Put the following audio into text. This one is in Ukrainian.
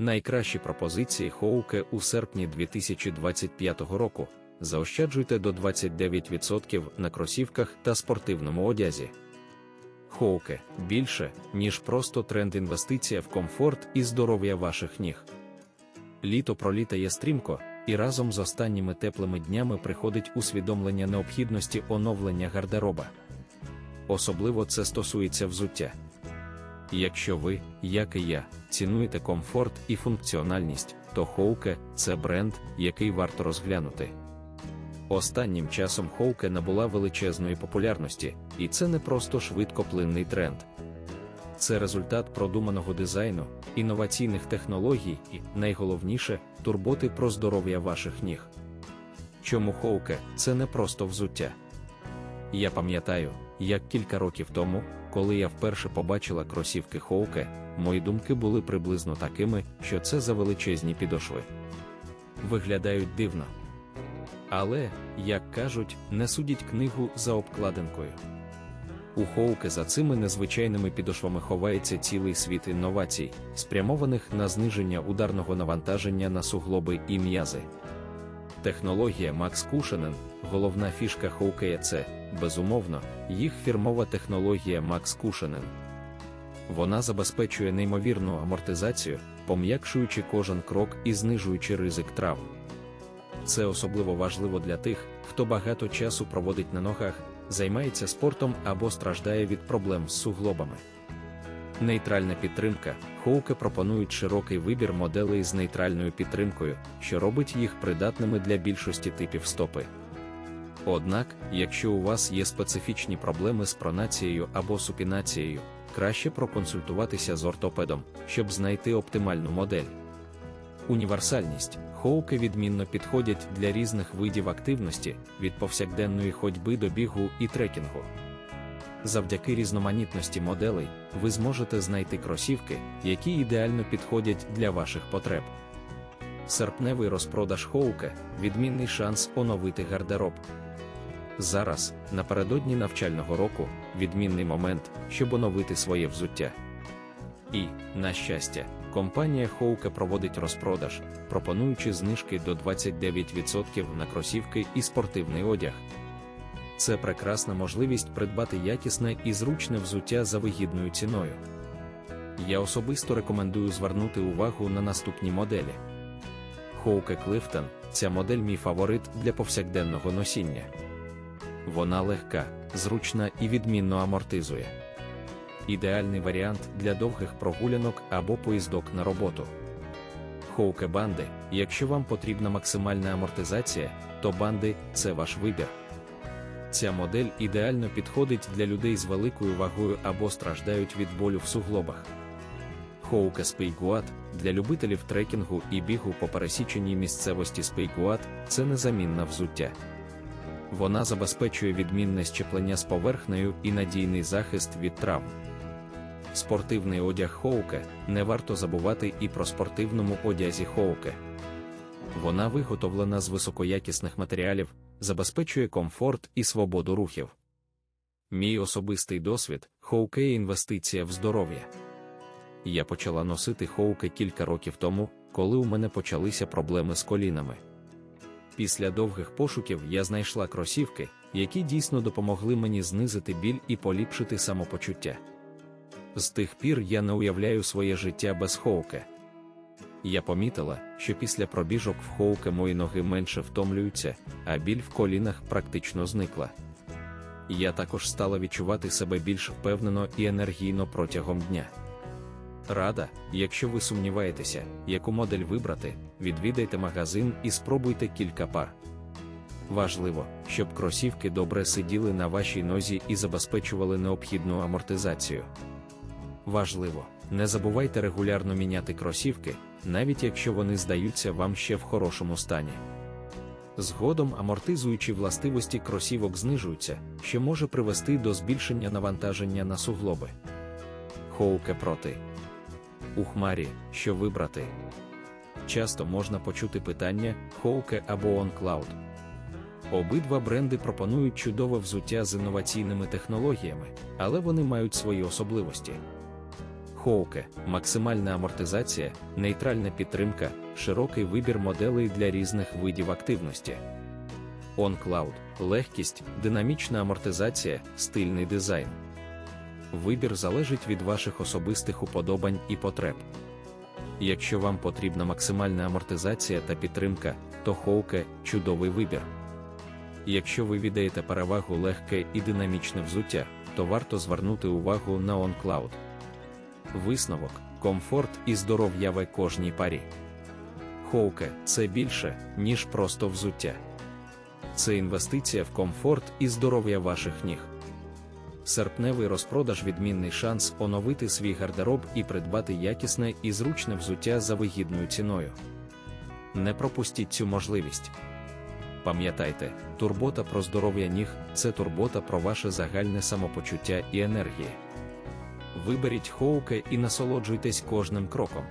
Найкращі пропозиції Хоуке у серпні 2025 року. Заощаджуйте до 29% на кросівках та спортивному одязі. Хоуке більше, ніж просто тренд інвестиція в комфорт і здоров'я ваших ніг. Літо пролітає стрімко, і разом з останніми теплими днями приходить усвідомлення необхідності оновлення гардероба. Особливо це стосується взуття. Якщо ви, як і я, цінуєте комфорт і функціональність, то Хоуке це бренд, який варто розглянути. Останнім часом Хоуке набула величезної популярності, і це не просто швидкоплинний тренд. Це результат продуманого дизайну, інноваційних технологій і, найголовніше, турботи про здоров'я ваших ніг. Чому Хоуке це не просто взуття? Я пам'ятаю, як кілька років тому, коли я вперше побачила кросівки Хоуке, мої думки були приблизно такими, що це за величезні підошви. Виглядають дивно. Але, як кажуть, не судіть книгу за обкладинкою. У Хоуке за цими незвичайними підошвами ховається цілий світ інновацій, спрямованих на зниження ударного навантаження на суглоби і м'язи. Технологія Max Cushioning – головна фішка Хоукея це, безумовно, їх фірмова технологія Max Cushioning. Вона забезпечує неймовірну амортизацію, пом'якшуючи кожен крок і знижуючи ризик травм. Це особливо важливо для тих, хто багато часу проводить на ногах, займається спортом або страждає від проблем з суглобами. Нейтральна підтримка Хоуке пропонують широкий вибір моделей з нейтральною підтримкою, що робить їх придатними для більшості типів стопи. Однак, якщо у вас є специфічні проблеми з пронацією або супінацією, краще проконсультуватися з ортопедом, щоб знайти оптимальну модель. Універсальність Хоуки відмінно підходять для різних видів активності від повсякденної ходьби до бігу і трекінгу. Завдяки різноманітності моделей ви зможете знайти кросівки, які ідеально підходять для ваших потреб. Серпневий розпродаж Хоуке відмінний шанс оновити гардероб. Зараз, напередодні навчального року, відмінний момент, щоб оновити своє взуття. І, на щастя, компанія Хоуке проводить розпродаж, пропонуючи знижки до 29% на кросівки і спортивний одяг. Це прекрасна можливість придбати якісне і зручне взуття за вигідною ціною. Я особисто рекомендую звернути увагу на наступні моделі. Хоуке Clifton – ця модель мій фаворит для повсякденного носіння. Вона легка, зручна і відмінно амортизує. Ідеальний варіант для довгих прогулянок або поїздок на роботу. Хоуке банди, якщо вам потрібна максимальна амортизація, то банди це ваш вибір. Ця модель ідеально підходить для людей з великою вагою або страждають від болю в суглобах. Хоуке Спейгуат для любителів трекінгу і бігу по пересіченій місцевості Спейгуат це незамінна взуття. Вона забезпечує відмінне щеплення з поверхнею і надійний захист від травм. Спортивний одяг Хоуке не варто забувати і про спортивному одязі Хоуке. Вона виготовлена з високоякісних матеріалів, забезпечує комфорт і свободу рухів. Мій особистий досвід Хоуке інвестиція в здоров'я. Я почала носити Хоуке кілька років тому, коли у мене почалися проблеми з колінами. Після довгих пошуків я знайшла кросівки, які дійсно допомогли мені знизити біль і поліпшити самопочуття. З тих пір я не уявляю своє життя без Хоуке. Я помітила, що після пробіжок в Хоуке мої ноги менше втомлюються, а біль в колінах практично зникла. Я також стала відчувати себе більш впевнено і енергійно протягом дня. Рада, якщо ви сумніваєтеся, яку модель вибрати, відвідайте магазин і спробуйте кілька пар. Важливо, щоб кросівки добре сиділи на вашій нозі і забезпечували необхідну амортизацію. Важливо, не забувайте регулярно міняти кросівки, навіть якщо вони здаються вам ще в хорошому стані. Згодом амортизуючі властивості кросівок знижуються, що може привести до збільшення навантаження на суглоби. Хоуке проти у хмарі, що вибрати. Часто можна почути питання Хоуке або OnCloud. Обидва бренди пропонують чудове взуття з інноваційними технологіями, але вони мають свої особливості. Хоуке, максимальна амортизація, нейтральна підтримка, широкий вибір моделей для різних видів активності. OnCloud – легкість, динамічна амортизація, стильний дизайн. Вибір залежить від ваших особистих уподобань і потреб. Якщо вам потрібна максимальна амортизація та підтримка, то Хоуке чудовий вибір. Якщо ви віддаєте перевагу легке і динамічне взуття, то варто звернути увагу на OnCloud. Висновок, комфорт і здоров'я в кожній парі. Хоуке це більше, ніж просто взуття. Це інвестиція в комфорт і здоров'я ваших ніг. Серпневий розпродаж відмінний шанс оновити свій гардероб і придбати якісне і зручне взуття за вигідною ціною. Не пропустіть цю можливість. Пам'ятайте, турбота про здоров'я ніг це турбота про ваше загальне самопочуття і енергії. Виберіть хоуке і насолоджуйтесь кожним кроком.